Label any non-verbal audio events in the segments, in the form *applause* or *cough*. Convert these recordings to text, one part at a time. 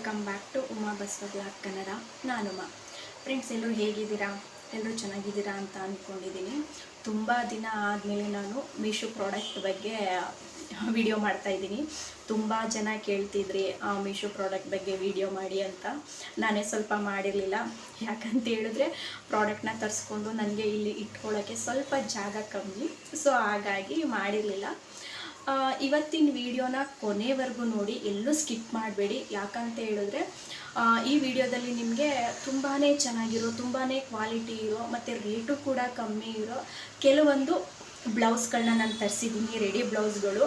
Welcome back to Uma Basava blog Kannada ನಾನು Uma. Friends ಎಲ್ಲರೂ ಹೇಗಿದ್ದೀರಾ? ಎಲ್ಲರೂ ಚೆನ್ನಾಗಿದ್ದೀರಾ ಅಂತ ಅಂದ್ಕೊಂಡಿದ್ದೀನಿ ತುಂಬ ದಿನ ಆದಮೇಲೆ ನಾನು ಮೀಶೋ ಪ್ರಾಡಕ್ಟ್ ಬಗ್ಗೆ ವಿಡಿಯೋ ಮಾಡ್ತಾ ಇದ್ದೀನಿ. ತುಂಬ ಜನ ಕೇಳ್ತಿದ್ರಿ, ಆ ಮೀಶೋ ಪ್ರಾಡಕ್ಟ್ ಬಗ್ಗೆ ವಿಡಿಯೋ ಮಾಡಿ ಅಂತ. ನಾನೇ ಸ್ವಲ್ಪ ಮಾಡಿರಲಿಲ್ಲ. ಯಾಕಂತ ಹೇಳಿದ್ರೆ ಪ್ರಾಡಕ್ಟ್ನ ತರಿಸ್ಕೊಂಡು ನನಗೆ ಇಲ್ಲಿ ಇಟ್ಕೊಳ್ಳೋಕ್ಕೆ ಸ್ವಲ್ಪ ಜಾಗ ಕಮ್ಮಿ. ಸೊ ಹಾಗಾಗಿ ಮಾಡಿರಲಿಲ್ಲ. ಇವತ್ತಿನ ವಿಡಿಯೋನ ಕೊನೆವರೆಗೂ ನೋಡಿ, ಎಲ್ಲೂ ಸ್ಕಿಪ್ ಮಾಡಬೇಡಿ. ಯಾಕಂತ ಹೇಳಿದ್ರೆ ಈ ವಿಡಿಯೋದಲ್ಲಿ ನಿಮಗೆ ತುಂಬಾ ಚೆನ್ನಾಗಿರೋ ತುಂಬಾ ಕ್ವಾಲಿಟಿ ಇರೋ, ಮತ್ತು ರೇಟು ಕೂಡ ಕಮ್ಮಿ ಇರೋ ಕೆಲವೊಂದು ಬ್ಲೌಸ್ಗಳನ್ನ ನಾನು ತರಿಸಿದ್ದೀನಿ, ರೆಡಿ ಬ್ಲೌಸ್ಗಳು.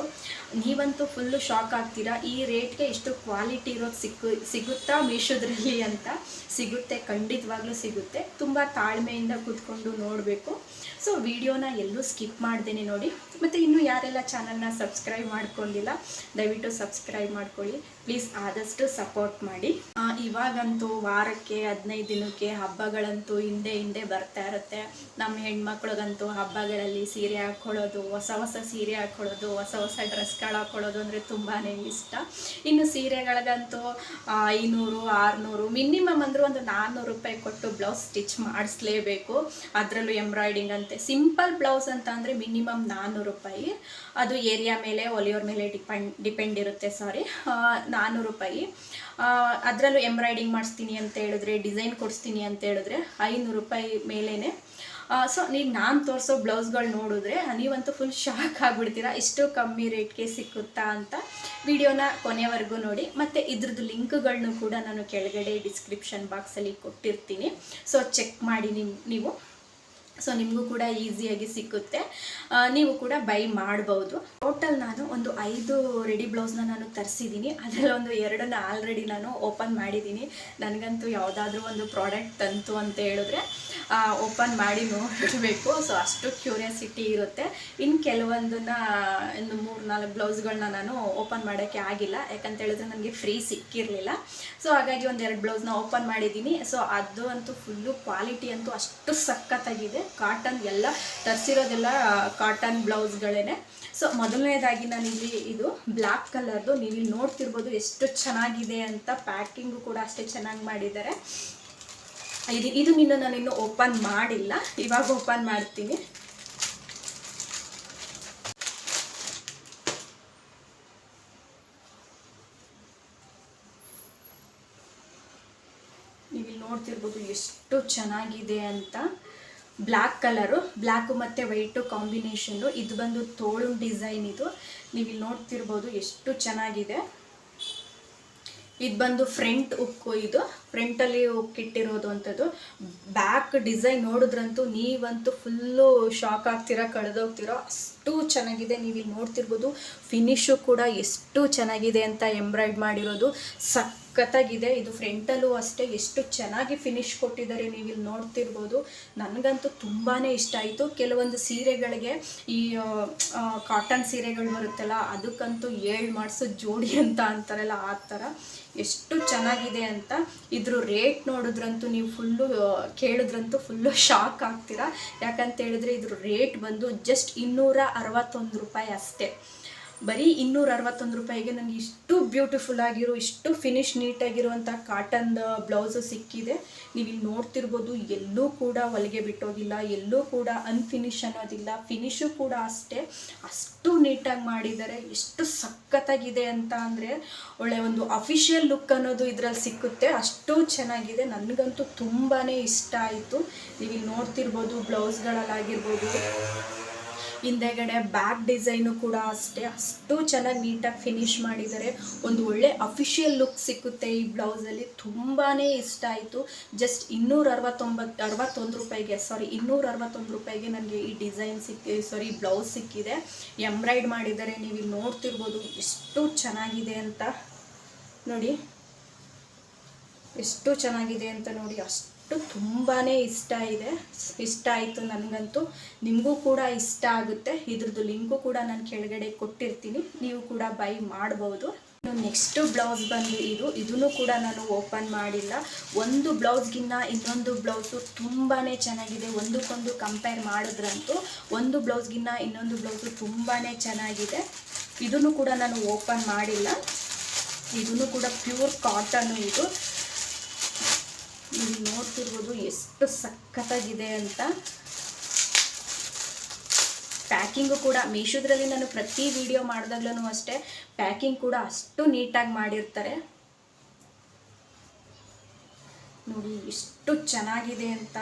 ನೀವಂತೂ ಫುಲ್ಲು ಶಾಕ್ ಆಗ್ತೀರಾ? ಈ ರೇಟ್ಗೆ ಇಷ್ಟು ಕ್ವಾಲಿಟಿ ಇರೋದು ಸಿಕ್ಕು, ಸಿಗುತ್ತಾ ಮೀಶೋದ್ರಲ್ಲಿ ಅಂತ? ಸಿಗುತ್ತೆ, ಖಂಡಿತವಾಗ್ಲೂ ಸಿಗುತ್ತೆ. ತುಂಬ ತಾಳ್ಮೆಯಿಂದ ಕೂತ್ಕೊಂಡು ನೋಡಬೇಕು. ಸೊ, ವಿಡಿಯೋನ ಎಲ್ಲೂ ಸ್ಕಿಪ್ ಮಾಡ್ದೇನೆ ನೋಡಿ. ಮತ್ತು ಇನ್ನೂ ಯಾರೆಲ್ಲ ಚಾನಲ್ನ ಸಬ್ಸ್ಕ್ರೈಬ್ ಮಾಡ್ಕೊಂಡಿಲ್ಲ, ದಯವಿಟ್ಟು ಸಬ್ಸ್ಕ್ರೈಬ್ ಮಾಡ್ಕೊಳ್ಳಿ. ಪ್ಲೀಸ್ ಆದಷ್ಟು ಸಪೋರ್ಟ್ ಮಾಡಿ. ಇವಾಗಂತೂ ವಾರಕ್ಕೆ ಹದಿನೈದು ದಿನಕ್ಕೆ ಹಬ್ಬಗಳಂತೂ ಹಿಂದೆ ಹಿಂದೆ ಬರ್ತಾ ಇರುತ್ತೆ. ನಮ್ಮ ಹೆಣ್ಮಕ್ಳಿಗಂತೂ ಹಬ್ಬಗಳಲ್ಲಿ ಸೀರೆ ಹಾಕ್ಕೊಳ್ಳೋದು ಹೊಸ ಹೊಸ ಸೀರೆ ಹಾಕ್ಕೊಳ್ಳೋದು ಹೊಸ ಹೊಸ ಡ್ರೆಸ್ಗಳು ಹಾಕ್ಕೊಳ್ಳೋದು ಅಂದರೆ ತುಂಬಾ ಇಷ್ಟ. ಇನ್ನು ಸೀರೆಗಳಿಗಂತೂ ಐನೂರು, ಆರುನೂರು, ಮಿನಿಮಮ್ ಅಂದರೂ ಒಂದು ನಾನ್ನೂರು ರೂಪಾಯಿ ಕೊಟ್ಟು ಬ್ಲೌಸ್ ಸ್ಟಿಚ್ ಮಾಡಿಸ್ಲೇಬೇಕು. ಅದರಲ್ಲೂ ಎಂಬ್ರಾಯ್ಡಿಂಗ್ ಅಂತೆ. ಸಿಂಪಲ್ ಬ್ಲೌಸ್ ಅಂತ ಅಂದರೆ ಮಿನಿಮಮ್ ನಾನ್ನೂರು ರೂಪಾಯಿ ಅದು ಏರಿಯಾ ಮೇಲೆ, ಒಲಿಯೋರ್ ಮೇಲೆ ಡಿಪೆಂಡ್ ಡಿಪೆಂಡ್ ಇರುತ್ತೆ ಸಾರಿ ನಾನ್ನೂರು ರೂಪಾಯಿ ಅದರಲ್ಲೂ ಎಂಬ್ರಾಯ್ಡಿಂಗ್ ಮಾಡಿಸ್ತೀನಿ ಅಂತ ಹೇಳಿದ್ರೆ, ಡಿಸೈನ್ ಕೊಡಿಸ್ತೀನಿ ಅಂತ ಹೇಳಿದ್ರೆ ಐನೂರು ರೂಪಾಯಿ ಮೇಲೇ ಸೊ ನೀವು ನಾನು ತೋರಿಸೋ ಬ್ಲೌಸ್ಗಳು ನೋಡಿದ್ರೆ, ನೀವಂತೂ ಫುಲ್ ಶಾಕ್ ಆಗಿಬಿಡ್ತೀರಾ. ಇಷ್ಟು ಕಮ್ಮಿ ರೇಟ್ಗೆ ಸಿಕ್ಕುತ್ತಾ ಅಂತ ವಿಡಿಯೋನ ಕೊನೆವರೆಗೂ ನೋಡಿ. ಮತ್ತು ಇದ್ರದ್ದು ಲಿಂಕ್ಗಳನ್ನೂ ಕೂಡ ನಾನು ಕೆಳಗಡೆ ಡಿಸ್ಕ್ರಿಪ್ಷನ್ ಬಾಕ್ಸಲ್ಲಿ ಕೊಟ್ಟಿರ್ತೀನಿ. ಸೊ ಚೆಕ್ ಮಾಡಿ ನೀವು. ಸೊ ನಿಮಗೂ ಕೂಡ ಈಸಿಯಾಗಿ ಸಿಕ್ಕುತ್ತೆ. ನೀವು ಕೂಡ ಬೈ ಮಾಡ್ಬೋದು. ಟೋಟಲ್ ನಾನು ಒಂದು ಐದು ರೆಡಿ ಬ್ಲೌಸ್ನ ನಾನು ತರಿಸಿದ್ದೀನಿ ಅದರಲ್ಲಿ ಒಂದು ಎರಡನ್ನ ಆಲ್ರೆಡಿ ನಾನು ಓಪನ್ ಮಾಡಿದ್ದೀನಿ ನನಗಂತೂ ಯಾವುದಾದ್ರೂ ಒಂದು ಪ್ರಾಡಕ್ಟ್ ತಂತು ಅಂತ ಹೇಳಿದ್ರೆ ಓಪನ್ ಮಾಡಿ ನೋಡಬೇಕು. ಸೊ ಅಷ್ಟು ಕ್ಯೂರಿಯಾಸಿಟಿ ಇರುತ್ತೆ. ಇನ್ನು ಕೆಲವೊಂದನ್ನ ಒಂದು ಮೂರು ನಾಲ್ಕು ಬ್ಲೌಸ್ಗಳನ್ನ ನಾನು ಓಪನ್ ಮಾಡೋಕ್ಕೆ ಆಗಿಲ್ಲ. ಯಾಕಂತ ಹೇಳಿದ್ರೆ ನನಗೆ ಫ್ರೀ ಸಿಕ್ಕಿರಲಿಲ್ಲ. ಸೊ ಹಾಗಾಗಿ ಒಂದೆರಡು ಬ್ಲೌಸ್ನ ಓಪನ್ ಮಾಡಿದ್ದೀನಿ ಸೊ ಅದು ಅಂತೂ ಫುಲ್ಲು ಕ್ವಾಲಿಟಿ ಅಂತೂ ಅಷ್ಟು ಸಖತ್ತಾಗಿದೆ. ಕಾಟನ್ ಎಲ್ಲ ತರಿಸಿರೋದೆಲ್ಲ ಕಾಟನ್ ಬ್ಲೌಸ್ಗಳೇ ಸೊ ಮೊದಲನೇದಾಗಿ ನಾನು ಇಲ್ಲಿ ಇದು ಬ್ಲ್ಯಾಕ್ ಕಲರ್ದು ನೀವು ಇಲ್ಲಿ ನೋಡ್ತಿರ್ಬೋದು ಎಷ್ಟು ಚೆನ್ನಾಗಿದೆ ಅಂತ ಪ್ಯಾಕಿಂಗು ಕೂಡ ಅಷ್ಟೇ ಚೆನ್ನಾಗಿ ಮಾಡಿದ್ದಾರೆ. ಇದು ಇದು ನಿನ್ನ ನಾನು ಇನ್ನೂ ಓಪನ್ ಮಾಡಿಲ್ಲ. ಇವಾಗ ಓಪನ್ ಮಾಡ್ತೀನಿ. ನೀವು ಇಲ್ಲಿ ನೋಡ್ತಿರ್ಬೋದು ಎಷ್ಟು ಚೆನ್ನಾಗಿದೆ ಅಂತ. ಬ್ಲ್ಯಾಕ್ ಕಲರು ಬ್ಲ್ಯಾಕು ಮತ್ತು ವೈಟು ಕಾಂಬಿನೇಷನ್ನು ಇದು ಬಂದು ತೋಳು ಡಿಸೈನ್ ಇದು. ನೀವು ಇಲ್ಲಿ ನೋಡ್ತಿರ್ಬೋದು ಎಷ್ಟು ಚೆನ್ನಾಗಿದೆ. ಇದು ಬಂದು ಫ್ರಂಟ್ ಉಕ್ಕು ಇದು. ಫ್ರಂಟಲ್ಲಿ ಉಕ್ಕಿಟ್ಟಿರೋದು ಅಂಥದ್ದು. ಬ್ಯಾಕ್ ಡಿಸೈನ್ ನೋಡಿದ್ರಂತೂ ನೀವಂತೂ ಫುಲ್ಲು ಶಾಕ್ ಆಗ್ತೀರಾ, ಕಳೆದೋಗ್ತೀರೋ. ಅಷ್ಟು ಚೆನ್ನಾಗಿದೆ. ನೀವು ಇಲ್ಲಿ ನೋಡ್ತಿರ್ಬೋದು. ಫಿನಿಶು ಕೂಡ ಎಷ್ಟು ಚೆನ್ನಾಗಿದೆ ಅಂತ ಎಂಬ್ರಾಯ್ಡ್ ಮಾಡಿರೋದು. ಸಖತ್ತಾಗಿದೆ. ಇದು ಫ್ರಂಟಲ್ಲೂ ಅಷ್ಟೇ. ಎಷ್ಟು ಚೆನ್ನಾಗಿ ಫಿನಿಶ್ ಕೊಟ್ಟಿದ್ದಾರೆ ನೀವು ಇಲ್ಲಿ ನೋಡ್ತಿರ್ಬೋದು. ನನಗಂತೂ ತುಂಬಾ ಇಷ್ಟ ಆಯಿತು. ಕೆಲವೊಂದು ಸೀರೆಗಳಿಗೆ ಈ ಕಾಟನ್ ಸೀರೆಗಳು ಬರುತ್ತಲ್ಲ, ಅದಕ್ಕಂತೂ ಏಳು ಮಾಡಿಸೋ ಜೋಡಿ ಅಂತ ಅಂತಾರಲ್ಲ, ಆ ಥರ. ಎಷ್ಟು ಚೆನ್ನಾಗಿದೆ ಅಂತ. ಇದ್ರ ರೇಟ್ ನೋಡಿದ್ರಂತೂ ನೀವು ಫುಲ್ಲು ಕೇಳಿದ್ರಂತೂ ಫುಲ್ಲು ಶಾಕ್ ಆಗ್ತೀರಾ. ಯಾಕಂತ ಹೇಳಿದ್ರೆ ಇದ್ರ ರೇಟ್ ಬಂದು ಜಸ್ಟ್ ಇನ್ನೂರ ಅರವತ್ತೊಂದು ರೂಪಾಯಿ ಅಷ್ಟೇ. ಬರೀ ಇನ್ನೂರ ಅರವತ್ತೊಂದು ರೂಪಾಯಿಗೆ ನನಗೆ ಇಷ್ಟು ಬ್ಯೂಟಿಫುಲ್ ಆಗಿರೋ, ಇಷ್ಟು ಫಿನಿಶ್ ನೀಟಾಗಿರುವಂಥ ಕಾಟನ್ದ ಬ್ಲೌಸು ಸಿಕ್ಕಿದೆ. ನೀವು ಇಲ್ಲಿ ನೋಡ್ತಿರ್ಬೋದು, ಎಲ್ಲೂ ಕೂಡ ಹೊಲಿಗೆ ಬಿಟ್ಟೋಗಿಲ್ಲ, ಎಲ್ಲೂ ಕೂಡ ಅನ್ಫಿನಿಶ್ ಅನ್ನೋದಿಲ್ಲ. ಫಿನಿಶು ಕೂಡ ಅಷ್ಟೇ. ಅಷ್ಟು ನೀಟಾಗಿ ಮಾಡಿದ್ದಾರೆ. ಎಷ್ಟು ಸಖತ್ತಾಗಿದೆ ಅಂತ ಅಂದರೆ, ಒಳ್ಳೆ ಒಂದು ಅಫಿಷಿಯಲ್ ಲುಕ್ ಅನ್ನೋದು ಇದರಲ್ಲಿ ಸಿಕ್ಕುತ್ತೆ. ಅಷ್ಟು ಚೆನ್ನಾಗಿದೆ. ನನಗಂತೂ ತುಂಬಾ ಇಷ್ಟ ಆಯಿತು. ನೀವು ಇಲ್ಲಿ ನೋಡ್ತಿರ್ಬೋದು ಬ್ಲೌಸ್ಗಳಲ್ಲಾಗಿರ್ಬೋದು ಹಿಂದೆಗಡೆ ಬ್ಯಾಕ್ ಡಿಸೈನು ಕೂಡ ಅಷ್ಟೇ. ಅಷ್ಟು ಚೆನ್ನಾಗಿ ನೀಟಾಗಿ ಫಿನಿಶ್ ಮಾಡಿದ್ದಾರೆ. ಒಂದು ಒಳ್ಳೆ ಅಫಿಷಿಯಲ್ ಲುಕ್ ಸಿಕ್ಕುತ್ತೆ ಈ ಬ್ಲೌಸಲ್ಲಿ. ತುಂಬಾ ಇಷ್ಟ ಆಯಿತು. ಜಸ್ಟ್ ಇನ್ನೂರ ಅರವತ್ತೊಂಬತ್ತು ಅರವತ್ತೊಂದು ರೂಪಾಯಿಗೆ ಸಾರಿ ಇನ್ನೂರ ಅರವತ್ತೊಂದು ರೂಪಾಯಿಗೆ ನನಗೆ ಈ ಡಿಸೈನ್ ಸಿಕ್ಕಿ ಸಾರಿ ಬ್ಲೌಸ್ ಸಿಕ್ಕಿದೆ. ಎಂಬ್ರಾಯ್ಡ್ ಮಾಡಿದ್ದಾರೆ. ನೀವು ಇಲ್ಲಿ ನೋಡ್ತಿರ್ಬೋದು ಎಷ್ಟು ಚೆನ್ನಾಗಿದೆ ಅಂತ. ನೋಡಿ. ಎಷ್ಟು ಚೆನ್ನಾಗಿದೆ ಅಂತ ನೋಡಿ. ಅಷ್ಟು ತುಂಬಾ ಇಷ್ಟ ಇದೆ. ಇಷ್ಟ ಆಯಿತು ನನಗಂತೂ. ನಿಮಗೂ ಕೂಡ ಇಷ್ಟ ಆಗುತ್ತೆ. ಇದ್ರದ್ದು ಲಿಂಕು ಕೂಡ ನಾನು ಕೆಳಗಡೆ ಕೊಟ್ಟಿರ್ತೀನಿ. ನೀವು ಕೂಡ ಬೈ ಮಾಡ್ಬೋದು. ನೆಕ್ಸ್ಟ್ ಬ್ಲೌಸ್ ಬಂದು ಇದು. ಇದನ್ನು ಕೂಡ ನಾನು ಓಪನ್ ಮಾಡಿಲ್ಲ. ಒಂದು ಬ್ಲೌಸ್ಗಿನ್ನ ಇನ್ನೊಂದು ಬ್ಲೌಸು ತುಂಬಾ ಚೆನ್ನಾಗಿದೆ. ಒಂದಕ್ಕೊಂದು ಕಂಪೇರ್ ಮಾಡಿದ್ರಂತೂ ಒಂದು ಬ್ಲೌಸ್ಗಿನ್ನ ಇನ್ನೊಂದು ಬ್ಲೌಸು ತುಂಬಾ ಚೆನ್ನಾಗಿದೆ. ಇದನ್ನು ಕೂಡ ನಾನು ಓಪನ್ ಮಾಡಿಲ್ಲ. ಇದನ್ನು ಕೂಡ ಪ್ಯೂರ್ ಕಾಟನ್ನು ಇದು. ನೀವು ನೋಡ್ತಿರ್ಬೋದು ಎಷ್ಟು ಸಖತ್ತಾಗಿದೆ ಅಂತ. ಪ್ಯಾಕಿಂಗು ಕೂಡ ಮೀಶೋದ್ರಲ್ಲಿ ನಾನು ಪ್ರತಿ ವಿಡಿಯೋ ಮಾಡಿದಾಗ್ಲೂ ಅಷ್ಟೇ, ಪ್ಯಾಕಿಂಗ್ ಕೂಡ ಅಷ್ಟು ನೀಟಾಗಿ ಮಾಡಿರ್ತಾರೆ. ನೋಡಿ ಎಷ್ಟು ಚೆನ್ನಾಗಿದೆ ಅಂತ.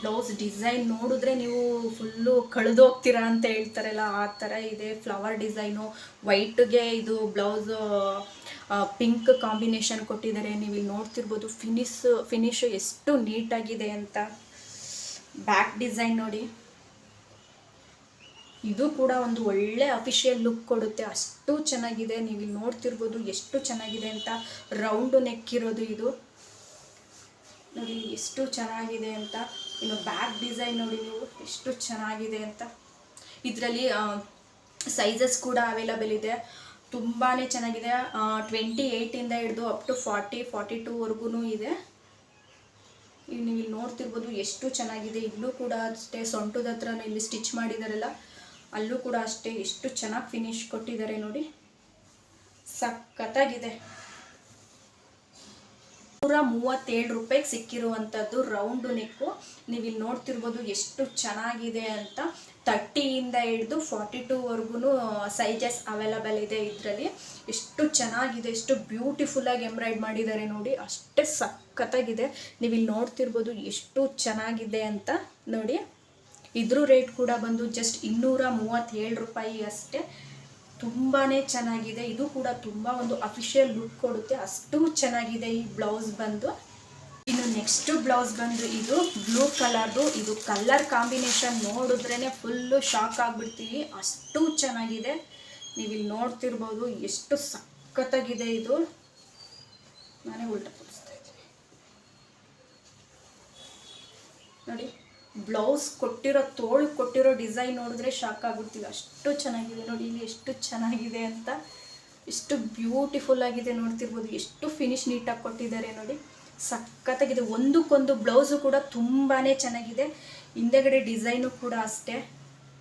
ಬ್ಲೌಸ್ ಡಿಸೈನ್ ನೋಡಿದ್ರೆ ನೀವು ಫುಲ್ಲು ಕಳೆದೋಗ್ತೀರಾ ಅಂತ ಹೇಳ್ತಾರಲ್ಲ, ಆ ಥರ ಇದೆ. ಫ್ಲವರ್ ಡಿಸೈನು, ವೈಟ್ಗೆ ಇದು ಬ್ಲೌಸ್ ಪಿಂಕ್ ಕಾಂಬಿನೇಷನ್ ಕೊಟ್ಟಿದ್ದಾರೆ. ನೀವು ಇಲ್ಲಿ ನೋಡ್ತಿರ್ಬೋದು ಫಿನಿಶ್ ಫಿನಿಶು ಎಷ್ಟು ನೀಟಾಗಿದೆ ಅಂತ. ಬ್ಯಾಕ್ ಡಿಸೈನ್ ನೋಡಿ. ಇದು ಕೂಡ ಒಂದು ಒಳ್ಳೆ ಅಫಿಷಿಯಲ್ ಲುಕ್ ಕೊಡುತ್ತೆ. ಅಷ್ಟು ಚೆನ್ನಾಗಿದೆ. ನೀವು ಇಲ್ಲಿ ನೋಡ್ತಿರ್ಬೋದು ಎಷ್ಟು ಚೆನ್ನಾಗಿದೆ ಅಂತ. ರೌಂಡ್ ನೆಕ್ ಇರೋದು ಇದು. ನೋಡಿ, ಎಷ್ಟು ಚೆನ್ನಾಗಿದೆ ಅಂತ. ಇನ್ನು ಬ್ಯಾಕ್ ಡಿಸೈನ್ ನೋಡಿ ನೀವು. ಎಷ್ಟು ಚೆನ್ನಾಗಿದೆ ಅಂತ. ಇದರಲ್ಲಿ ಸೈಜಸ್ ಕೂಡ ಅವೈಲಬಲ್ ಇದೆ. ತುಂಬಾ ಚೆನ್ನಾಗಿದೆ. ಟ್ವೆಂಟಿ ಏಯ್ಟಿಂದ ಹಿಡಿದು ಅಪ್ ಟು ಫಾರ್ಟಿ ಫಾರ್ಟಿ ಟೂವರೆಗೂ ಇದೆ. ಈಗ ನೀವು ಇಲ್ಲಿ ನೋಡ್ತಿರ್ಬೋದು ಎಷ್ಟು ಚೆನ್ನಾಗಿದೆ. ಇಲ್ಲೂ ಕೂಡ ಅಷ್ಟೇ ಸೊಂಟದ ಹತ್ರ ಇಲ್ಲಿ ಸ್ಟಿಚ್ ಮಾಡಿದಾರಲ್ಲ, ಅಲ್ಲೂ ಕೂಡ ಅಷ್ಟೇ ಎಷ್ಟು ಚೆನ್ನಾಗಿ ಫಿನಿಶ್ ಕೊಟ್ಟಿದ್ದಾರೆ ನೋಡಿ. ಸಖತ್ತಾಗಿದೆ. ನೂರ ಮೂವತ್ತೇಳು ರೂಪಾಯಿಗೆ ಸಿಕ್ಕಿರುವಂಥದ್ದು ರೌಂಡು ನೆಕ್ಕು ನೀವು ಇಲ್ಲಿ ನೋಡ್ತಿರ್ಬೋದು ಎಷ್ಟು ಚೆನ್ನಾಗಿದೆ ಅಂತ. ತರ್ಟಿಯಿಂದ ಹಿಡಿದು ಫಾರ್ಟಿ ಟೂವರೆಗೂ ಸೈಜಸ್ ಅವೈಲಬಲ್ ಇದೆ ಇದರಲ್ಲಿ. ಎಷ್ಟು ಚೆನ್ನಾಗಿದೆ, ಎಷ್ಟು ಬ್ಯೂಟಿಫುಲ್ಲಾಗಿ ಎಂಬ್ರಾಯ್ಡ್ ಮಾಡಿದ್ದಾರೆ ನೋಡಿ. ಅಷ್ಟೇ ಸಖತ್ತಾಗಿದೆ. ನೀವು ಇಲ್ಲಿ ನೋಡ್ತಿರ್ಬೋದು ಎಷ್ಟು ಚೆನ್ನಾಗಿದೆ ಅಂತ ನೋಡಿ. ಇದ್ರ ರೇಟ್ ಕೂಡ ಬಂದು ಜಸ್ಟ್ ಇನ್ನೂರ ಮೂವತ್ತೇಳು ರೂಪಾಯಿ ಅಷ್ಟೇ. ತುಂಬಾ ಚೆನ್ನಾಗಿದೆ. ಇದು ಕೂಡ ತುಂಬ ಒಂದು ಅಫಿಷಿಯಲ್ ಲುಕ್ ಕೊಡುತ್ತೆ. ಅಷ್ಟು ಚೆನ್ನಾಗಿದೆ ಈ ಬ್ಲೌಸ್ ಬಂದು. ಇನ್ನು ನೆಕ್ಸ್ಟ್ ಬ್ಲೌಸ್ ಬಂದು ಇದು ಬ್ಲೂ ಕಲರ್ದು ಇದು ಕಲರ್ ಕಾಂಬಿನೇಷನ್ ನೋಡಿದ್ರೇ ಫುಲ್ಲು ಶಾಕ್ ಆಗಿಬಿಡ್ತೀವಿ. ಅಷ್ಟು ಚೆನ್ನಾಗಿದೆ. ನೀವು ಇಲ್ಲಿ ನೋಡ್ತಿರ್ಬೋದು ಎಷ್ಟು ಸಖತ್ತಾಗಿದೆ ಇದು. ನಾನೇ ಉಲ್ಟಾ ಇದ್ದೀನಿ. ನೋಡಿ. ಬ್ಲೌಸ್ ಕೊಟ್ಟಿರೋ ತೋಳು ಕೊಟ್ಟಿರೋ ಡಿಸೈನ್ ನೋಡಿದ್ರೆ ಶಾಕ್ ಆಗ್ಬಿಡ್ತೀವಿ. ಅಷ್ಟು ಚೆನ್ನಾಗಿದೆ ನೋಡಿ, ಇಲ್ಲಿ ಎಷ್ಟು ಚೆನ್ನಾಗಿದೆ ಅಂತ. ಎಷ್ಟು ಬ್ಯೂಟಿಫುಲ್ ಆಗಿದೆ ನೋಡ್ತಿರ್ಬೋದು. ಎಷ್ಟು ಫಿನಿಶ್ ನೀಟಾಗಿ ಕೊಟ್ಟಿದ್ದಾರೆ ನೋಡಿ. ಸಖತ್ತಾಗಿದೆ. ಒಂದಕ್ಕೊಂದು ಬ್ಲೌಸು ಕೂಡ ತುಂಬಾ ಚೆನ್ನಾಗಿದೆ. ಹಿಂದೆಗಡೆ ಡಿಸೈನು ಕೂಡ ಅಷ್ಟೇ.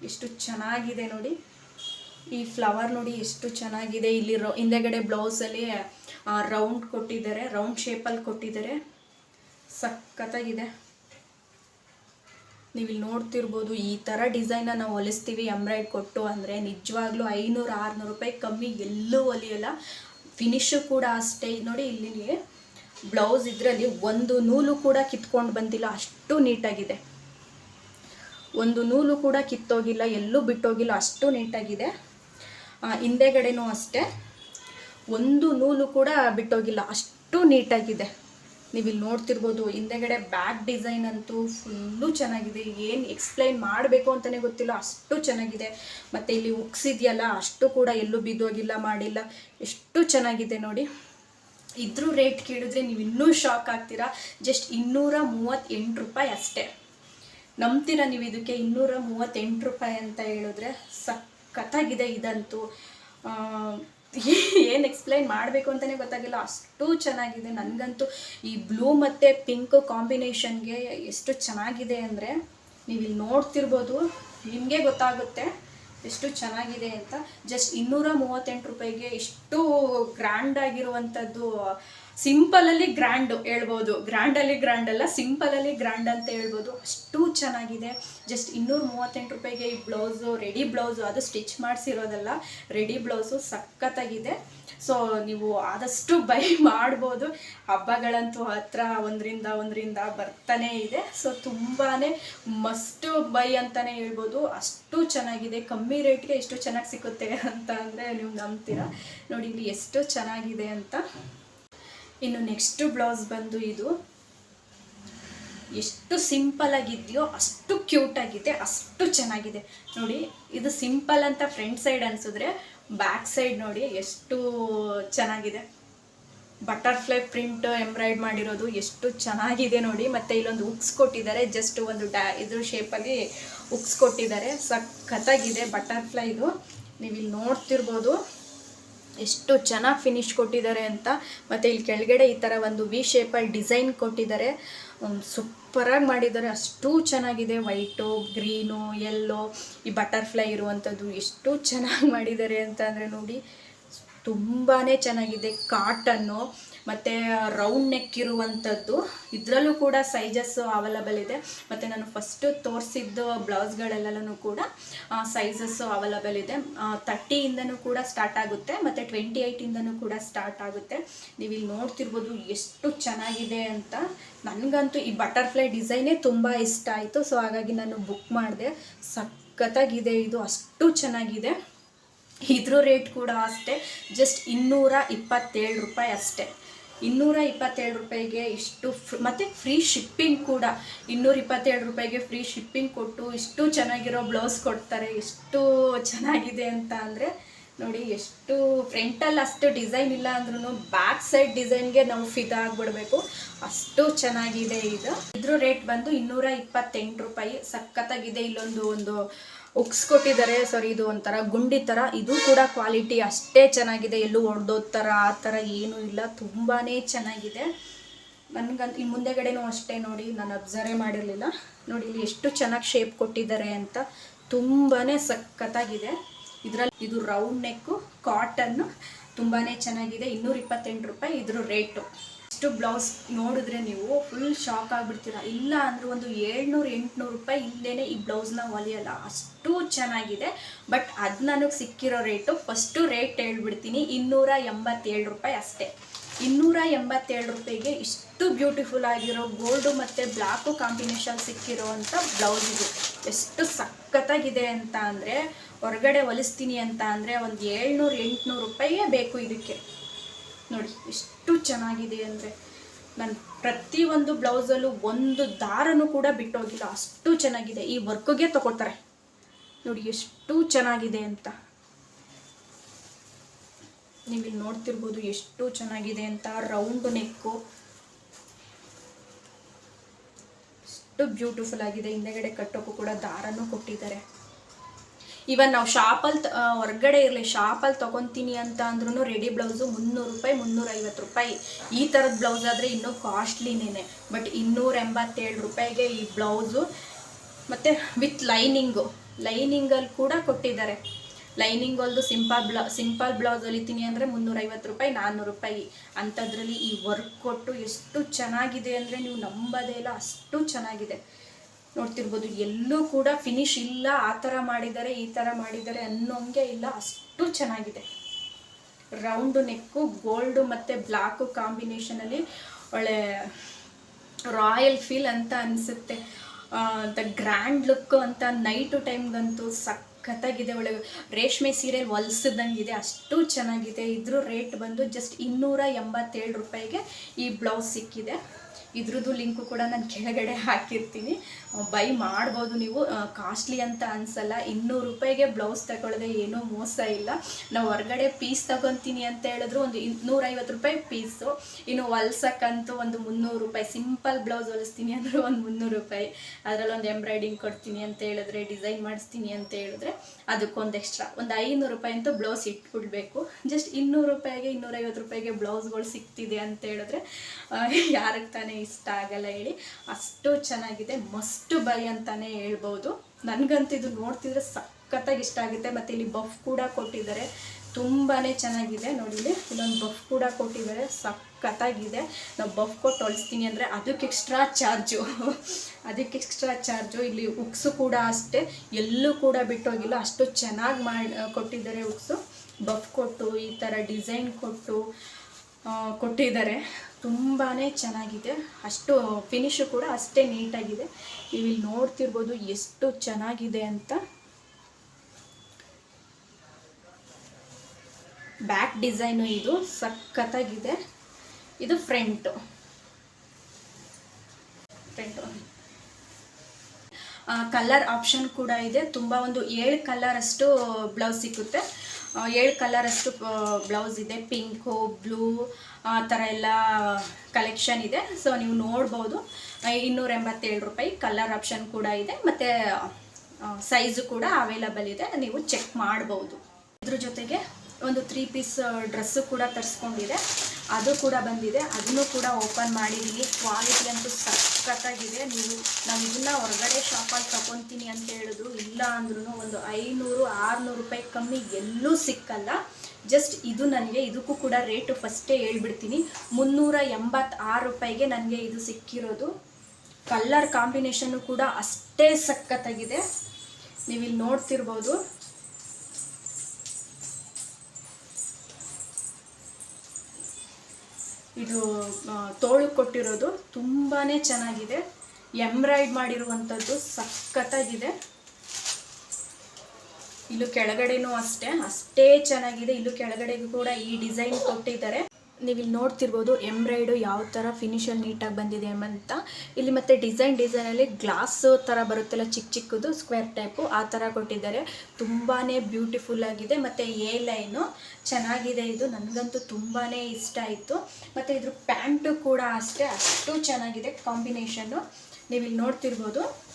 ಎಷ್ಟು ಚೆನ್ನಾಗಿದೆ ನೋಡಿ. ಈ ಫ್ಲವರ್ ನೋಡಿ ಎಷ್ಟು ಚೆನ್ನಾಗಿದೆ. ಇಲ್ಲಿ ರೌ ಹಿಂದೆಗಡೆ ಬ್ಲೌಸಲ್ಲಿ ರೌಂಡ್ ಕೊಟ್ಟಿದ್ದಾರೆ. ರೌಂಡ್ ಶೇಪಲ್ಲಿ ಕೊಟ್ಟಿದ್ದಾರೆ. ಸಖತ್ತಾಗಿದೆ. ನೀವು ಇಲ್ಲಿ ನೋಡ್ತಿರ್ಬೋದು, ಈ ಥರ ಡಿಸೈನ ನಾವು ಹೊಲಿಸ್ತೀವಿ ಎಂಬ್ರಾಯ್ಡ್ ಕೊಟ್ಟು ಅಂದರೆ ನಿಜವಾಗ್ಲೂ ಐನೂರು, ಆರುನೂರು ರೂಪಾಯಿ ಕಮ್ಮಿ ಎಲ್ಲೂ ಹೊಲಿಯಲ್ಲ. ಫಿನಿಶು ಕೂಡ ಅಷ್ಟೇ. ನೋಡಿ ಇಲ್ಲಿ ಬ್ಲೌಸ್ ಇದರಲ್ಲಿ ಒಂದು ನೂಲು ಕೂಡ ಕಿತ್ಕೊಂಡು ಬಂದಿಲ್ಲ. ಅಷ್ಟು ನೀಟಾಗಿದೆ. ಒಂದು ನೂಲು ಕೂಡ ಕಿತ್ತೋಗಿಲ್ಲ, ಎಲ್ಲೂ ಬಿಟ್ಟೋಗಿಲ್ಲ. ಅಷ್ಟು ನೀಟಾಗಿದೆ. ಹಿಂದೆಗಡೆನೂ ಅಷ್ಟೇ. ಒಂದು ನೂಲು ಕೂಡ ಬಿಟ್ಟೋಗಿಲ್ಲ. ಅಷ್ಟು ನೀಟಾಗಿದೆ. ನೀವು ಇಲ್ಲಿ ನೋಡ್ತಿರ್ಬೋದು, ಹಿಂದೆಗಡೆ ಬ್ಯಾಕ್ ಡಿಸೈನ್ ಅಂತೂ ಫುಲ್ಲು ಚೆನ್ನಾಗಿದೆ. ಏನು ಎಕ್ಸ್ಪ್ಲೈನ್ ಮಾಡಬೇಕು ಅಂತಲೇ ಗೊತ್ತಿಲ್ಲ, ಅಷ್ಟು ಚೆನ್ನಾಗಿದೆ. ಮತ್ತು ಇಲ್ಲಿ ಉಕ್ಸಿದೆಯಲ್ಲ ಅಷ್ಟು ಕೂಡ ಎಲ್ಲೂ ಬಿದ್ದೋಗಿಲ್ಲ ಮಾಡಿಲ್ಲ. ಎಷ್ಟು ಚೆನ್ನಾಗಿದೆ ನೋಡಿ. ಇದ್ರ ರೇಟ್ ಕೇಳಿದ್ರೆ ನೀವು ಇನ್ನೂ ಶಾಕ್ ಆಗ್ತೀರಾ. ಜಸ್ಟ್ ಇನ್ನೂರ ಮೂವತ್ತೆಂಟು ರೂಪಾಯಿ ಅಷ್ಟೇ. ನಂಬ್ತೀರಾ ನೀವು ಇದಕ್ಕೆ? ಇನ್ನೂರ ಮೂವತ್ತೆಂಟು ರೂಪಾಯಿ ಅಂತ ಹೇಳಿದ್ರೆ ಸಖತ್ತಾಗಿದೆ ಇದಂತೂ. *laughs* ಏನು ಎಕ್ಸ್ಪ್ಲೈನ್ ಮಾಡಬೇಕು ಅಂತಲೇ ಗೊತ್ತಾಗಿಲ್ಲ. ಅಷ್ಟು ಚೆನ್ನಾಗಿದೆ. ನನಗಂತೂ ಈ ಬ್ಲೂ ಮತ್ತು ಪಿಂಕ್ ಕಾಂಬಿನೇಷನ್ಗೆ ಎಷ್ಟು ಚೆನ್ನಾಗಿದೆ ಅಂದರೆ ನೀವು ಇಲ್ಲಿ ನೋಡ್ತಿರ್ಬೋದು, ನಿಮಗೆ ಗೊತ್ತಾಗುತ್ತೆ ಎಷ್ಟು ಚೆನ್ನಾಗಿದೆ ಅಂತ. ಜಸ್ಟ್ ಇನ್ನೂರ ಮೂವತ್ತೆಂಟು ರೂಪಾಯಿಗೆ ಇಷ್ಟು ಗ್ರ್ಯಾಂಡ್ ಆಗಿರುವಂಥದ್ದು ಸಿಂಪಲಲ್ಲಿ ಗ್ರ್ಯಾಂಡ್ ಹೇಳ್ಬೋದು. ಗ್ರ್ಯಾಂಡಲ್ಲಿ ಗ್ರ್ಯಾಂಡ್ ಅಲ್ಲ ಸಿಂಪಲಲ್ಲಿ ಗ್ರ್ಯಾಂಡ್ ಅಂತ ಹೇಳ್ಬೋದು. ಅಷ್ಟು ಚೆನ್ನಾಗಿದೆ. ಜಸ್ಟ್ ಇನ್ನೂರ ಮೂವತ್ತೆಂಟು ರೂಪಾಯಿಗೆ ಈ ಬ್ಲೌಸು ರೆಡಿ ಬ್ಲೌಸು ಅದು ಸ್ಟಿಚ್ ಮಾಡಿಸಿರೋದಲ್ಲ ರೆಡಿ ಬ್ಲೌಸು ಸಖತ್ತಾಗಿದೆ. ಸೊ ನೀವು ಆದಷ್ಟು *laughs* ಬೈ ಮಾಡ್ಬೋದು. ಹಬ್ಬಗಳಂತೂ ಹತ್ರ ಒಂದರಿಂದ ಒಂದರಿಂದ ಬರ್ತಾನೆ ಇದೆ. ಸೊ ತುಂಬಾ ಮಸ್ಟ್ ಬೈ ಅಂತಲೇ ಹೇಳ್ಬೋದು. ಅಷ್ಟು ಚೆನ್ನಾಗಿದೆ. ಕಮ್ಮಿ ರೇಟ್ಗೆ ಎಷ್ಟು ಚೆನ್ನಾಗಿ ಸಿಗುತ್ತೆ ಅಂತ ಅಂದರೆ ನೀವು ನಂಬ್ತೀರಾ? ನೋಡಿ, ಇಲ್ಲಿ ಎಷ್ಟು ಚೆನ್ನಾಗಿದೆ ಅಂತ. ಇನ್ನು ನೆಕ್ಸ್ಟ್ ಬ್ಲೌಸ್ ಬಂದು ಇದು ಎಷ್ಟು ಸಿಂಪಲ್ ಆಗಿದೆಯೋ ಅಷ್ಟು ಕ್ಯೂಟ್ ಆಗಿದೆ, ಅಷ್ಟು ಚೆನ್ನಾಗಿದೆ. ನೋಡಿ, ಇದು ಸಿಂಪಲ್ ಅಂತ ಫ್ರಂಟ್ ಸೈಡ್ ಅನಿಸಿದ್ರೆ ಬ್ಯಾಕ್ ಸೈಡ್ ನೋಡಿ ಎಷ್ಟು ಚೆನ್ನಾಗಿದೆ. ಬಟರ್ಫ್ಲೈ ಪ್ರಿಂಟ್ ಎಂಬ್ರಾಯ್ಡ್ ಮಾಡಿರೋದು ಎಷ್ಟು ಚೆನ್ನಾಗಿದೆ ನೋಡಿ. ಮತ್ತೆ ಇಲ್ಲೊಂದು ಉಕ್ಸ್ ಕೊಟ್ಟಿದ್ದಾರೆ ಜಸ್ಟ್ ಒಂದು ಡ್ಯಾ ಇದ್ರ ಶೇಪಲ್ಲಿ ಉಕ್ಸ್ ಕೊಟ್ಟಿದ್ದಾರೆ. ಸಖತ್ತಾಗಿದೆ ಬಟರ್ಫ್ಲೈದು ನೀವು ಇಲ್ಲಿ ನೋಡ್ತಿರ್ಬೋದು. ಎಷ್ಟು ಚೆನ್ನಾಗಿ ಫಿನಿಶ್ ಕೊಟ್ಟಿದ್ದಾರೆ ಅಂತ. ಮತ್ತು ಇಲ್ಲಿ ಕೆಳಗಡೆ ಈ ಥರ ಒಂದು ವಿ ಶೇಪಲ್ಲಿ ಡಿಸೈನ್ ಕೊಟ್ಟಿದ್ದಾರೆ. ಸೂಪರಾಗಿ ಮಾಡಿದ್ದಾರೆ. ಅಷ್ಟು ಚೆನ್ನಾಗಿದೆ. ವೈಟು ಗ್ರೀನು ಎಲ್ಲೋ ಈ ಬಟರ್ಫ್ಲೈ ಇರುವಂಥದ್ದು ಎಷ್ಟು ಚೆನ್ನಾಗಿ ಮಾಡಿದ್ದಾರೆ ಅಂತ ನೋಡಿ ತುಂಬಾ ಚೆನ್ನಾಗಿದೆ. ಕಾಟನ್ನು ಮತ್ತು ರೌಂಡ್ ನೆಕ್ ಇರುವಂಥದ್ದು ಇದರಲ್ಲೂ ಕೂಡ ಸೈಜಸ್ಸು ಅವೈಲಬಲ್ ಇದೆ. ಮತ್ತು ನಾನು ಫಸ್ಟು ತೋರಿಸಿದ್ದು ಬ್ಲೌಸ್ಗಳೆಲ್ಲನೂ ಕೂಡ ಸೈಜಸ್ಸು ಅವೈಲಬಲ್ ಇದೆ. ತರ್ಟಿಯಿಂದನೂ ಕೂಡ ಸ್ಟಾರ್ಟ್ ಆಗುತ್ತೆ. ಮತ್ತು ಟ್ವೆಂಟಿ ಏಯ್ಟಿಂದನೂ ಕೂಡ ಸ್ಟಾರ್ಟ್ ಆಗುತ್ತೆ. ನೀವು ಇಲ್ಲಿ ನೋಡ್ತಿರ್ಬೋದು ಎಷ್ಟು ಚೆನ್ನಾಗಿದೆ ಅಂತ. ನನಗಂತೂ ಈ ಬಟರ್ಫ್ಲೈ ಡಿಸೈನೇ ತುಂಬ ಇಷ್ಟ ಆಯಿತು. ಸೊ ಹಾಗಾಗಿ ನಾನು ಬುಕ್ ಮಾಡಿದೆ. ಸಖತ್ತಾಗಿದೆ ಇದು. ಅಷ್ಟು ಚೆನ್ನಾಗಿದೆ. ಇದ್ರ ರೇಟ್ ಕೂಡ ಅಷ್ಟೇ. ಜಸ್ಟ್ ಇನ್ನೂರ ಇಪ್ಪತ್ತೇಳು ರೂಪಾಯಿ ಅಷ್ಟೇ. ಇನ್ನೂರ ಇಪ್ಪತ್ತೇಳು ರೂಪಾಯಿಗೆ ಇಷ್ಟು ಮತ್ತೆ ಫ್ರೀ ಶಿಪ್ಪಿಂಗ್ ಕೂಡ. ಇನ್ನೂರ ಇಪ್ಪತ್ತೇಳು ರೂಪಾಯಿಗೆ ಫ್ರೀ ಶಿಪ್ಪಿಂಗ್ ಕೊಟ್ಟು ಇಷ್ಟು ಚೆನ್ನಾಗಿರೋ ಬ್ಲೌಸ್ ಕೊಡ್ತಾರೆ ಎಷ್ಟು ಚೆನ್ನಾಗಿದೆ ಅಂತ ಅಂದರೆ ನೋಡಿ ಎಷ್ಟು ಫ್ರಂಟಲ್ಲಿ ಅಷ್ಟು ಡಿಸೈನ್ ಇಲ್ಲ ಅಂದ್ರೂ ಬ್ಯಾಕ್ ಸೈಡ್ ಡಿಸೈನ್ಗೆ ನಾವು ಫಿದಾ ಆಗಿಬಿಡಬೇಕು. ಅಷ್ಟು ಚೆನ್ನಾಗಿದೆ ಇದು. ಇದ್ರ ರೇಟ್ ಬಂದು ಇನ್ನೂರ ಇಪ್ಪತ್ತೆಂಟು ರೂಪಾಯಿ. ಸಖತ್ತಾಗಿದೆ ಇಲ್ಲೊಂದು ಒಂದು ಉಕ್ಸ್ ಕೊಟ್ಟಿದ್ದಾರೆ ಸಾರಿ, ಇದು ಒಂಥರ ಗುಂಡಿ ಥರ. ಇದು ಕೂಡ ಕ್ವಾಲಿಟಿ ಅಷ್ಟೇ ಚೆನ್ನಾಗಿದೆ. ಎಲ್ಲೂ ಒಡೆದೋ ಥರ, ಆ ಥರ ಏನೂ ಇಲ್ಲ. ತುಂಬಾ ಚೆನ್ನಾಗಿದೆ. ನನಗಂತ ಈ ಮುಂದೆಗಡೆನೂ ಅಷ್ಟೇ ನೋಡಿ, ನಾನು ಅಬ್ಸರ್ವೇ ಮಾಡಿರಲಿಲ್ಲ. ನೋಡಿ, ಇಲ್ಲಿ ಎಷ್ಟು ಚೆನ್ನಾಗಿ ಶೇಪ್ ಕೊಟ್ಟಿದ್ದಾರೆ ಅಂತ. ತುಂಬಾ ಸಖತ್ತಾಗಿದೆ. ಇದರಲ್ಲಿ ಇದು ರೌಂಡ್ ನೆಕ್ಕು ಕಾಟನ್ನು ತುಂಬಾ ಚೆನ್ನಾಗಿದೆ. ಇನ್ನೂರ ಇಪ್ಪತ್ತೆಂಟು ರೂಪಾಯಿ ಇದ್ರ ರೇಟು ಇಷ್ಟು ಬ್ಲೌಸ್ ನೋಡಿದ್ರೆ ನೀವು ಫುಲ್ ಶಾಕ್ ಆಗಿಬಿಡ್ತೀರಾ. ಇಲ್ಲ ಅಂದ್ರೆ ಒಂದು ಏಳ್ನೂರು, ಎಂಟುನೂರು ರೂಪಾಯಿ ಇಲ್ಲೇನೆ ಈ ಬ್ಲೌಸ್ನ ಹೊಲಿಯಲ್ಲ. ಅಷ್ಟು ಚೆನ್ನಾಗಿದೆ. ಬಟ್ ಅದು ನನಗೆ ಸಿಕ್ಕಿರೋ ರೇಟು ಫಸ್ಟು ರೇಟ್ ಹೇಳ್ಬಿಡ್ತೀನಿ. ಇನ್ನೂರ ಎಂಬತ್ತೇಳು ರೂಪಾಯಿ ಅಷ್ಟೇ. ಇನ್ನೂರ ಎಂಬತ್ತೇಳು ರೂಪಾಯಿಗೆ ಇಷ್ಟು ಬ್ಯೂಟಿಫುಲ್ ಆಗಿರೋ ಗೋಲ್ಡು ಮತ್ತು ಬ್ಲ್ಯಾಕು ಕಾಂಬಿನೇಷನ್ ಸಿಕ್ಕಿರೋ ಅಂಥ ಬ್ಲೌಸ್ ಇದು. ಎಷ್ಟು ಸಖತ್ತಾಗಿದೆ ಅಂತ ಅಂದರೆ, ಹೊರಗಡೆ ಹೊಲಿಸ್ತೀನಿ ಅಂತ ಅಂದರೆ ಒಂದು ಏಳ್ನೂರು, ಎಂಟುನೂರು ರೂಪಾಯಿಯೇ ಬೇಕು ಇದಕ್ಕೆ. ನೋಡಿ, ಎಷ್ಟು ಚೆನ್ನಾಗಿದೆ ಅಂದರೆ ನಾನು ಪ್ರತಿಯೊಂದು ಬ್ಲೌಸಲ್ಲೂ ಒಂದು ದಾರನೂ ಕೂಡ ಬಿಟ್ಟೋಗಿಲ್ಲ. ಅಷ್ಟು ಚೆನ್ನಾಗಿದೆ. ಈ ವರ್ಕ್ಗೆ ತಗೋತಾರೆ ನೋಡಿ, ಎಷ್ಟು ಚೆನ್ನಾಗಿದೆ ಅಂತ. ನೀವು ಇಲ್ಲಿ ನೋಡ್ತಿರ್ಬೋದು ಎಷ್ಟು ಚೆನ್ನಾಗಿದೆ ಅಂತ. ರೌಂಡ್ ನೆಕ್ಕು ಎಷ್ಟು ಬ್ಯೂಟಿಫುಲ್ ಆಗಿದೆ. ಹಿಂದೆಗಡೆ ಕಟ್ಟೋಕ್ಕೂ ಕೂಡ ದಾರನೂ ಕೊಟ್ಟಿದ್ದಾರೆ. ಇವನ್ ನಾವು ಶಾಪಲ್ಲಿ ಹೊರಗಡೆ ಇರಲಿ ಶಾಪಲ್ಲಿ ತೊಗೊತೀನಿ ಅಂತ ಅಂದ್ರೂ ರೆಡಿ ಬ್ಲೌಸು ಮುನ್ನೂರು ರೂಪಾಯಿ, ಮುನ್ನೂರೈವತ್ತು ರೂಪಾಯಿ. ಈ ಥರದ ಬ್ಲೌಸ್ ಆದರೆ ಇನ್ನೂ ಕಾಸ್ಟ್ಲಿನೇ ಬಟ್ ಇನ್ನೂರ ಎಂಬತ್ತೇಳು ರೂಪಾಯಿಗೆ ಈ ಬ್ಲೌಸು ಮತ್ತು ವಿತ್ ಲೈನಿಂಗು ಲೈನಿಂಗಲ್ಲಿ ಕೂಡ ಕೊಟ್ಟಿದ್ದಾರೆ. ಲೈನಿಂಗ್ ಹೊಲ್ದು ಸಿಂಪಲ್ ಬ್ಲೌ ಸಿಂಪಲ್ ಬ್ಲೌಸ್ ಹೊಲಿತೀನಿ ಅಂದರೆ ಮುನ್ನೂರೈವತ್ತು ರೂಪಾಯಿ ನಾನ್ನೂರು ರೂಪಾಯಿ. ಅಂಥದ್ರಲ್ಲಿ ಈ ವರ್ಕ್ ಕೊಟ್ಟು ಎಷ್ಟು ಚೆನ್ನಾಗಿದೆ ಅಂದರೆ ನೀವು ನಂಬೋದೇ ಇಲ್ಲ, ಅಷ್ಟು ಚೆನ್ನಾಗಿದೆ. ನೋಡ್ತಿರ್ಬೋದು, ಎಲ್ಲೂ ಕೂಡ ಫಿನಿಶ್ ಇಲ್ಲ, ಆ ಥರ ಮಾಡಿದ್ದಾರೆ, ಈ ಥರ ಮಾಡಿದ್ದಾರೆ ಅನ್ನೋಂಗೆ ಇಲ್ಲ. ಅಷ್ಟು ಚೆನ್ನಾಗಿದೆ. ರೌಂಡು ನೆಕ್ಕು, ಗೋಲ್ಡು ಮತ್ತು ಬ್ಲ್ಯಾಕು ಕಾಂಬಿನೇಷನಲ್ಲಿ ಒಳ್ಳೆ ರಾಯಲ್ ಫೀಲ್ ಅಂತ ಅನಿಸುತ್ತೆ. ದ ಗ್ರ್ಯಾಂಡ್ ಲುಕ್ ಅಂತ ನೈಟು ಟೈಮ್ಗಂತೂ ಸಖತ್ತಾಗಿದೆ. ಒಳ್ಳೆ ರೇಷ್ಮೆ ಸೀರೆ ಹೊಲ್ಸಿದಂಗಿದೆ. ಅಷ್ಟು ಚೆನ್ನಾಗಿದೆ. ಇದ್ರ ರೇಟ್ ಬಂದು ಜಸ್ಟ್ ಇನ್ನೂರ ಎಂಬತ್ತೇಳು ರೂಪಾಯಿಗೆ ಈ ಬ್ಲೌಸ್ ಸಿಕ್ಕಿದೆ. ಇದ್ರದ್ದು ಲಿಂಕು ಕೂಡ ನಾನು ಕೆಳಗಡೆ ಹಾಕಿರ್ತೀನಿ. ಬೈ ಮಾಡ್ಬೋದು ನೀವು. ಕಾಸ್ಟ್ಲಿ ಅಂತ ಅನ್ಸಲ್ಲ. ಇನ್ನೂರು ರೂಪಾಯಿಗೆ ಬ್ಲೌಸ್ ತಗೊಳ್ಳದೆ ಏನೂ ಮೋಸ ಇಲ್ಲ. ನಾವು ಹೊರಗಡೆ ಪೀಸ್ ತಗೊತೀನಿ ಅಂತ ಹೇಳಿದ್ರು ಒಂದು ನೂರೈವತ್ತು ರೂಪಾಯಿ ಪೀಸು ಇನ್ನು ಹೊಲ್ಸಕ್ಕಂತೂ ಒಂದು ಮುನ್ನೂರು ರೂಪಾಯಿ ಸಿಂಪಲ್ ಬ್ಲೌಸ್ ಹೊಲಿಸ್ತೀನಿ ಅಂದರೆ ಒಂದು ಮುನ್ನೂರು ರೂಪಾಯಿ. ಅದರಲ್ಲಿ ಒಂದು ಎಂಬ್ರಾಯ್ಡಿಂಗ್ ಕೊಡ್ತೀನಿ ಅಂತ ಹೇಳಿದ್ರೆ ಡಿಸೈನ್ ಮಾಡಿಸ್ತೀನಿ ಅಂತ ಹೇಳಿದ್ರೆ ಅದಕ್ಕೊಂದು ಎಕ್ಸ್ಟ್ರಾ ಒಂದು ಐನೂರು ರೂಪಾಯಿ ಅಂತೂ ಬ್ಲೌಸ್ ಇಟ್ಬಿಡ್ಬೇಕು. ಜಸ್ಟ್ ಇನ್ನೂರು ರೂಪಾಯಿಗೆ, ಇನ್ನೂರೈವತ್ತು ರೂಪಾಯಿಗೆ ಬ್ಲೌಸ್ಗಳು ಸಿಗ್ತಿದೆ ಅಂತ ಹೇಳಿದ್ರೆ ಯಾರಿಗೆ ತಾನೇ ಇಷ್ಟ ಆಗಲ್ಲ ಹೇಳಿ. ಅಷ್ಟು ಚೆನ್ನಾಗಿದೆ ಮಸ್ಟು ಬೈ ಅಂತಾನೆ ಹೇಳ್ಬೋದು. ನನಗಂತೂ ಇದು ನೋಡ್ತಿದ್ರೆ ಸಖತ್ತಾಗಿ ಇಷ್ಟ ಆಗುತ್ತೆ. ಮತ್ತು ಇಲ್ಲಿ ಬಫ್ ಕೂಡ ಕೊಟ್ಟಿದ್ದಾರೆ. ತುಂಬಾ ಚೆನ್ನಾಗಿದೆ. ನೋಡಿ ಇಲ್ಲಿ ಇಲ್ಲೊಂದು ಬಫ್ ಕೂಡ ಕೊಟ್ಟಿದ್ದಾರೆ. ಸಖತ್ತಾಗಿದೆ. ನಾವು ಬಫ್ ಕೊಟ್ಟು ಹೊಲಿಸ್ತೀನಿ ಅಂದರೆ ಅದಕ್ಕೆ ಎಕ್ಸ್ಟ್ರಾ ಚಾರ್ಜು ಅದಕ್ಕೆ ಎಕ್ಸ್ಟ್ರಾ ಚಾರ್ಜು ಇಲ್ಲಿ ಉಕ್ಸು ಕೂಡ ಅಷ್ಟೇ. ಎಲ್ಲೂ ಕೂಡ ಬಿಟ್ಟೋಗಿಲ್ಲ. ಅಷ್ಟು ಚೆನ್ನಾಗಿ ಮಾಡಿ, ಕೊಟ್ಟಿದ್ದಾರೆ ಉಕ್ಸು. ಬಫ್ ಕೊಟ್ಟು, ಈ ಥರ ಡಿಸೈನ್ ಕೊಟ್ಟು ಕೊಟ್ಟಿದ್ದಾರೆ. ತುಂಬಾ ಚೆನ್ನಾಗಿದೆ. ಅಷ್ಟು ಫಿನಿಶು ಕೂಡ ಅಷ್ಟೇ ನೀಟಾಗಿದೆ. ಇಲ್ಲಿ ನೋಡ್ತಿರ್ಬೋದು ಎಷ್ಟು ಚೆನ್ನಾಗಿದೆ ಅಂತ. ಬ್ಯಾಕ್ ಡಿಸೈನು ಇದು ಸಖತ್ತಾಗಿದೆ. ಇದು ಫ್ರಂಟು ಫ್ರಂಟು ಕಲರ್ ಆಪ್ಷನ್ ಕೂಡ ಇದೆ. ತುಂಬ ಒಂದು ಏಳು ಕಲರ್ ಅಷ್ಟು ಬ್ಲೌಸ್ ಸಿಕ್ಕುತ್ತೆ. ಏಳು ಕಲರ್ ಅಷ್ಟು ಬ್ಲೌಸ್ ಇದೆ. ಪಿಂಕು ಬ್ಲೂ ಆ, ಥರ ಎಲ್ಲ ಕಲೆಕ್ಷನ್ ಇದೆ. ಸೊ ನೀವು ನೋಡ್ಬೋದು. ಇನ್ನೂರ ಎಂಬತ್ತೇಳು ರೂಪಾಯಿ ಕಲರ್ ಆಪ್ಷನ್ ಕೂಡ ಇದೆ. ಮತ್ತು ಸೈಜು ಕೂಡ ಅವೈಲಬಲ್ ಇದೆ. ನೀವು ಚೆಕ್ ಮಾಡ್ಬೋದು. ಇದ್ರ ಜೊತೆಗೆ ಒಂದು ತ್ರೀ ಪೀಸ್ ಡ್ರೆಸ್ಸು ಕೂಡ ತರಿಸ್ಕೊಂಡಿದೆ. ಅದು ಕೂಡ ಬಂದಿದೆ. ಅದನ್ನು ಕೂಡ ಓಪನ್ ಮಾಡಿದ್ದೀನಿ ಕ್ವಾಲಿಟಿ ಅಂತೂ ಸಖತ್ತಾಗಿದೆ. ನೀವು, ನಾನು ಇದನ್ನ ಹೊರಗಡೆ ಶಾಪಲ್ಲಿ ತಗೊತೀನಿ ಅಂತ ಹೇಳಿದ್ರು, ಇಲ್ಲ ಅಂದ್ರೂ ಒಂದು ಐನೂರು, ಆರುನೂರು ರೂಪಾಯಿ ಕಮ್ಮಿ ಎಲ್ಲೂ ಸಿಕ್ಕಲ್ಲ. ಜಸ್ಟ್ ಇದು ನನಗೆ, ಇದಕ್ಕೂ ಕೂಡ ರೇಟು ಫಸ್ಟೇ ಹೇಳ್ಬಿಡ್ತೀನಿ. ಮುನ್ನೂರ ಎಂಬತ್ತಾರು ರೂಪಾಯಿಗೆ ನನಗೆ ಇದು ಸಿಕ್ಕಿರೋದು. ಕಲ್ಲರ್ ಕಾಂಬಿನೇಷನ್ನು ಕೂಡ ಅಷ್ಟೇ ಸಖತ್ತಾಗಿದೆ. ನೀವು ಇಲ್ಲಿ ನೋಡ್ತಿರ್ಬೋದು. ಇದು ತೋಳು ಕೊಟ್ಟಿರೋದು ತುಂಬಾ ಚೆನ್ನಾಗಿದೆ. ಎಂಬ್ರಾಯ್ಡ್ ಮಾಡಿರುವಂಥದ್ದು ಸಖತ್ತಾಗಿದೆ. ಇಲ್ಲೂ ಕೆಳಗಡೆನೂ ಅಷ್ಟೇ ಅಷ್ಟೇ ಚೆನ್ನಾಗಿದೆ. ಇಲ್ಲೂ ಕೆಳಗಡೆಗೂ ಕೂಡ ಈ ಡಿಸೈನ್ ಕೊಟ್ಟಿದ್ದಾರೆ. ನೀವು ಇಲ್ಲಿ ನೋಡ್ತಿರ್ಬೋದು ಎಂಬ್ರಾಯ್ಡು ಯಾವ ಥರ ಫಿನಿಷಲ್ಲಿ ನೀಟಾಗಿ ಬಂದಿದೆ ಅಂತ. ಇಲ್ಲಿ ಮತ್ತೆ ಡಿಸೈನ್ ಡಿಸೈನಲ್ಲಿ ಗ್ಲಾಸ್ ಥರ ಬರುತ್ತಲ್ಲ, ಚಿಕ್ಕ ಚಿಕ್ಕದು ಸ್ಕ್ವೇರ್ ಟೈಪು ಆ ಥರ ಕೊಟ್ಟಿದ್ದಾರೆ. ತುಂಬಾ ಬ್ಯೂಟಿಫುಲ್ ಆಗಿದೆ. ಮತ್ತು ಎ ಲೈನು ಚೆನ್ನಾಗಿದೆ ಇದು. ನನಗಂತೂ ತುಂಬಾ ಇಷ್ಟ ಆಯಿತು. ಮತ್ತು ಇದ್ರ ಪ್ಯಾಂಟು ಕೂಡ ಅಷ್ಟೇ, ಅಷ್ಟು ಚೆನ್ನಾಗಿದೆ ಕಾಂಬಿನೇಷನ್ನು ನೀವು ಇಲ್ಲಿ ನೋಡ್ತಿರ್ಬೋದು.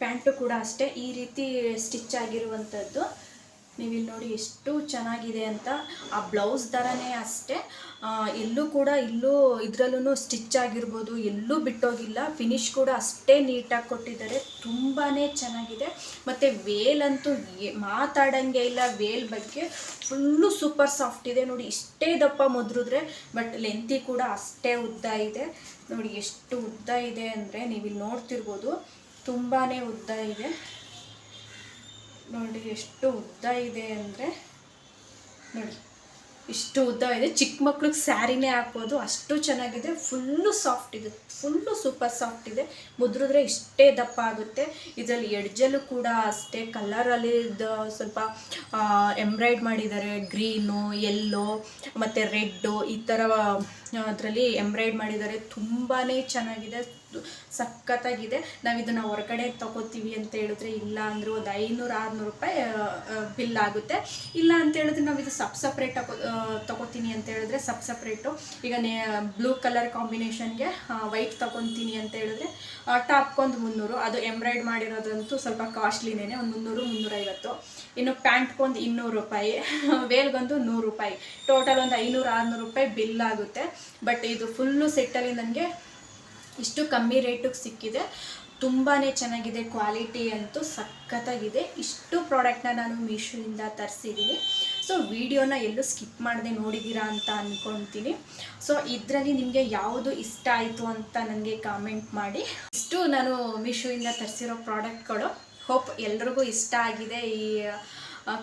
ಪ್ಯಾಂಟು ಕೂಡ ಅಷ್ಟೇ. ಈ ರೀತಿ ಸ್ಟಿಚ್ ಆಗಿರುವಂಥದ್ದು. ನೀವಿಲ್ಲಿ ನೋಡಿ ಎಷ್ಟು ಚೆನ್ನಾಗಿದೆ ಅಂತ. ಆ ಬ್ಲೌಸ್ ಥರನೇ ಅಷ್ಟೇ. ಎಲ್ಲೂ ಕೂಡ ಇಲ್ಲೂ ಇದರಲ್ಲೂ ಸ್ಟಿಚ್ ಆಗಿರ್ಬೋದು. ಎಲ್ಲೂ ಬಿಟ್ಟೋಗಿಲ್ಲ. ಫಿನಿಶ್ ಕೂಡ ಅಷ್ಟೇ ನೀಟಾಗಿ ಕೊಟ್ಟಿದ್ದಾರೆ. ತುಂಬಾ ಚೆನ್ನಾಗಿದೆ. ಮತ್ತು ವೇಲ್ ಅಂತೂ ಮಾತಾಡಂಗೆ ಇಲ್ಲ. ವೇಲ್ ಬಗ್ಗೆ ಫುಲ್ಲು ಸೂಪರ್ ಸಾಫ್ಟ್ ಇದೆ. ನೋಡಿ ಇಷ್ಟೇ ದಪ್ಪ ಮುದ್ರಿದ್ರೆ, ಬಟ್ ಲೆಂತಿ ಕೂಡ ಅಷ್ಟೇ ಉದ್ದ ಇದೆ. ನೋಡಿ ಎಷ್ಟು ಉದ್ದ ಇದೆ ಅಂದರೆ ನೀವಿಲ್ಲಿ ನೋಡ್ತಿರ್ಬೋದು. ತುಂಬಾ ಉದ್ದ ಇದೆ. ನೋಡಿ ಎಷ್ಟು ಉದ್ದ ಇದೆ ಅಂದರೆ, ನೋಡಿ, ಇಷ್ಟು ಉದ್ದ ಇದೆ. ಚಿಕ್ಕ ಮಕ್ಳಿಗೆ ಸ್ಯಾರಿನೇ ಹಾಕ್ಬೋದು. ಅಷ್ಟು ಚೆನ್ನಾಗಿದೆ. ಫುಲ್ಲು ಸಾಫ್ಟ್ ಇದೆ. ಫುಲ್ಲು ಸೂಪರ್ ಸಾಫ್ಟ್ ಇದೆ. ಮುದ್ರಿದ್ರೆ ಇಷ್ಟೇ ದಪ್ಪ ಆಗುತ್ತೆ. ಇದರಲ್ಲಿ ಎಡ್ಜಲ್ಲೂ ಕೂಡ ಅಷ್ಟೇ ಕಲರಲ್ಲಿ ಸ್ವಲ್ಪ ಎಂಬ್ರಾಯ್ಡ್ ಮಾಡಿದ್ದಾರೆ. ಗ್ರೀನು ಯೆಲ್ಲೋ ಮತ್ತು ರೆಡ್ಡು ಈ ಥರ ಅದರಲ್ಲಿ ಎಂಬ್ರಾಯ್ಡ್ ಮಾಡಿದ್ದಾರೆ. ತುಂಬಾ ಚೆನ್ನಾಗಿದೆ. ಸಖತ್ತಾಗಿದೆ. ನಾವು ಇದನ್ನು ಹೊರಗಡೆ ತಗೋತೀವಿ ಅಂತ ಹೇಳಿದ್ರೆ ಇಲ್ಲ ಅಂದರೆ ಒಂದು ಐನೂರು, ಆರುನೂರು ರೂಪಾಯಿ ಬಿಲ್ ಆಗುತ್ತೆ. ಇಲ್ಲ ಅಂತ ಹೇಳಿದ್ರೆ ನಾವು ಇದು ಸಬ್ ಸಪ್ರೇಟ್ ತಗೋ ತಗೋತೀನಿ ಅಂತ ಹೇಳಿದ್ರೆ ಸಬ್ ಸಪ್ರೇಟು ಈಗ ನೇ ಬ್ಲೂ ಕಲರ್ ಕಾಂಬಿನೇಷನ್ಗೆ ವೈಟ್ ತಗೊತೀನಿ ಅಂತ ಹೇಳಿದ್ರೆ ಟಾಪ್ಗೊಂದು ಮುನ್ನೂರು. ಅದು ಎಂಬ್ರಾಯ್ಡ್ ಮಾಡಿರೋದಂತೂ ಸ್ವಲ್ಪ ಕಾಸ್ಟ್ಲಿನೇ ಒಂದು ಮುನ್ನೂರು, ಮುನ್ನೂರೈವತ್ತು. ಇನ್ನು ಪ್ಯಾಂಟ್ಗೊಂದು ಇನ್ನೂರು ರೂಪಾಯಿ. *laughs* ವೇಲ್ಗೊಂದು ನೂರು ರೂಪಾಯಿ. ಟೋಟಲ್ ಒಂದು ಐನೂರು, ಆರುನೂರು ರೂಪಾಯಿ ಬಿಲ್ ಆಗುತ್ತೆ. ಬಟ್ ಇದು ಫುಲ್ಲು ಸೆಟ್ಟಲ್ಲಿ ನನಗೆ ಇಷ್ಟು ಕಮ್ಮಿ ರೇಟಿಗೆ ಸಿಕ್ಕಿದೆ. ತುಂಬಾ ಚೆನ್ನಾಗಿದೆ, ಕ್ವಾಲಿಟಿ ಅಂತೂ ಸಖತ್ತಾಗಿದೆ. ಇಷ್ಟು ಪ್ರಾಡಕ್ಟ್ನ ನಾನು ಮೀಶೋಯಿಂದ ತರಿಸಿದ್ದೀನಿ. ಸೊ, ವಿಡಿಯೋನ ಎಲ್ಲೂ ಸ್ಕಿಪ್ ಮಾಡದೆ ನೋಡಿದ್ದೀರಾ ಅಂತ ಅಂದ್ಕೊತೀನಿ ಸೊ, ಇದರಲ್ಲಿ ನಿಮಗೆ ಯಾವುದು ಇಷ್ಟ ಆಯಿತು ಅಂತ ನನಗೆ ಕಾಮೆಂಟ್ ಮಾಡಿ. ಇಷ್ಟು ನಾನು ಮೀಶೋಯಿಂದ ತರಿಸಿರೋ ಪ್ರಾಡಕ್ಟ್ಗಳು. ಹೋಪ್ ಎಲ್ರಿಗೂ ಇಷ್ಟ ಆಗಿದೆ ಈ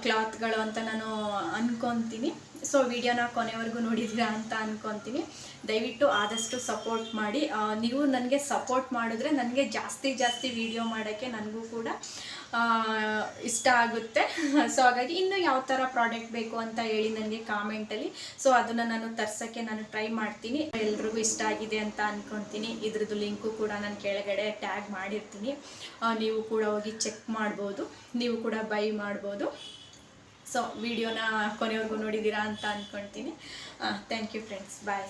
ಕ್ಲಾತ್ಗಳು ಅಂತ ನಾನು ಅನ್ಕೊತೀನಿ. ಸೊ ವಿಡಿಯೋನ ಕೊನೆವರೆಗೂ ನೋಡಿದ್ರಾ ಅಂತ ಅನ್ಕೊತೀನಿ. ದಯವಿಟ್ಟು ಆದಷ್ಟು ಸಪೋರ್ಟ್ ಮಾಡಿ. ನೀವು ನನಗೆ ಸಪೋರ್ಟ್ ಮಾಡಿದ್ರೆ ನನಗೆ ಜಾಸ್ತಿ ಜಾಸ್ತಿ ವಿಡಿಯೋ ಮಾಡೋಕ್ಕೆ ನನಗೂ ಕೂಡ ಇಷ್ಟ ಆಗುತ್ತೆ. ಸೊ ಹಾಗಾಗಿ ಇನ್ನೂ ಯಾವ ಥರ ಪ್ರಾಡಕ್ಟ್ ಬೇಕು ಅಂತ ಹೇಳಿ ನನಗೆ ಕಾಮೆಂಟಲ್ಲಿ ಸೊ ಅದನ್ನು ನಾನು ತರ್ಸೋಕ್ಕೆ ನಾನು ಟ್ರೈ ಮಾಡ್ತೀನಿ. ಎಲ್ರಿಗೂ ಇಷ್ಟ ಆಗಿದೆ ಅಂತ ಅನ್ಕೊತೀನಿ. ಇದ್ರದ್ದು ಲಿಂಕು ಕೂಡ ನಾನು ಕೆಳಗಡೆ ಟ್ಯಾಗ್ ಮಾಡಿರ್ತೀನಿ. ನೀವು ಕೂಡ ಹೋಗಿ ಚೆಕ್ ಮಾಡ್ಬೋದು. ನೀವು ಕೂಡ ಬೈ ಮಾಡ್ಬೋದು. ಸೊ ವಿಡಿಯೋನ ಕೊನೆವರೆಗೂ ನೋಡಿದ್ದೀರಾ ಅಂತ ಅಂದ್ಕೊಳ್ತೀನಿ ಥ್ಯಾಂಕ್ ಯು ಫ್ರೆಂಡ್ಸ್ ಬಾಯ್